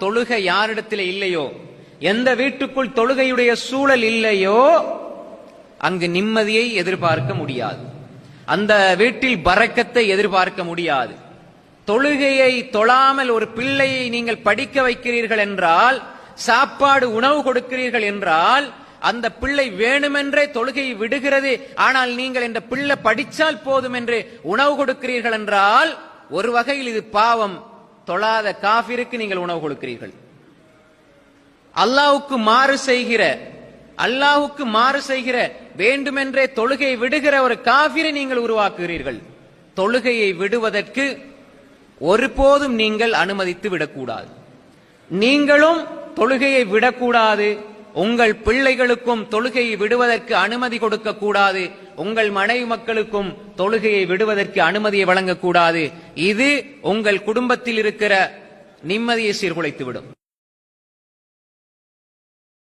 தொழுகை யாரிடத்தில் இல்லையோ? எந்த வீட்டுக்குள் தொழுகையுடைய சூழல் இல்லையோ? அங்கு நிம்மதியை எதிர்பார்க்க முடியாது. அந்த வீட்டில் பறக்கத்தை எதிர்பார்க்க முடியாது. தொழுகையை தொழாமல் ஒரு பிள்ளையை நீங்கள் படிக்க வைக்கிறீர்கள் என்றால் சாப்பாடு உணவு கொடுக்கிறீர்கள் என்றால் அந்த பிள்ளை வேணுமென்றே தொழுகையை விடுகிறது. ஆனால் நீங்கள் இந்த பிள்ளை படிச்சால் போதும் என்று உணவு கொடுக்கிறீர்கள் என்றால் ஒரு வகையில் இது பாவம். தொழாத காபிருக்கு நீங்கள் உணவு கொடுக்கிறீர்கள். அல்லாவுக்கு மாறு செய்கிற அல்லாஹுக்கு மாறு செய்கிற வேண்டுமென்றே தொழுகை விடுகிற ஒரு காபிரை நீங்கள் உருவாக்குகிறீர்கள். தொழுகையை விடுவதற்கு ஒருபோதும் நீங்கள் அனுமதித்து விடக்கூடாது. நீங்களும் தொழுகையை விடக்கூடாது. உங்கள் பிள்ளைகளுக்கும் தொழுகையை விடுவதற்கு அனுமதி கொடுக்க கூடாது உங்கள் மனைவி மக்களுக்கும் தொழுகையை விடுவதற்கு அனுமதியை வழங்கக்கூடாது. இது உங்கள் குடும்பத்தில் இருக்கிற நிம்மதியை சீர்குலைத்துவிடும்.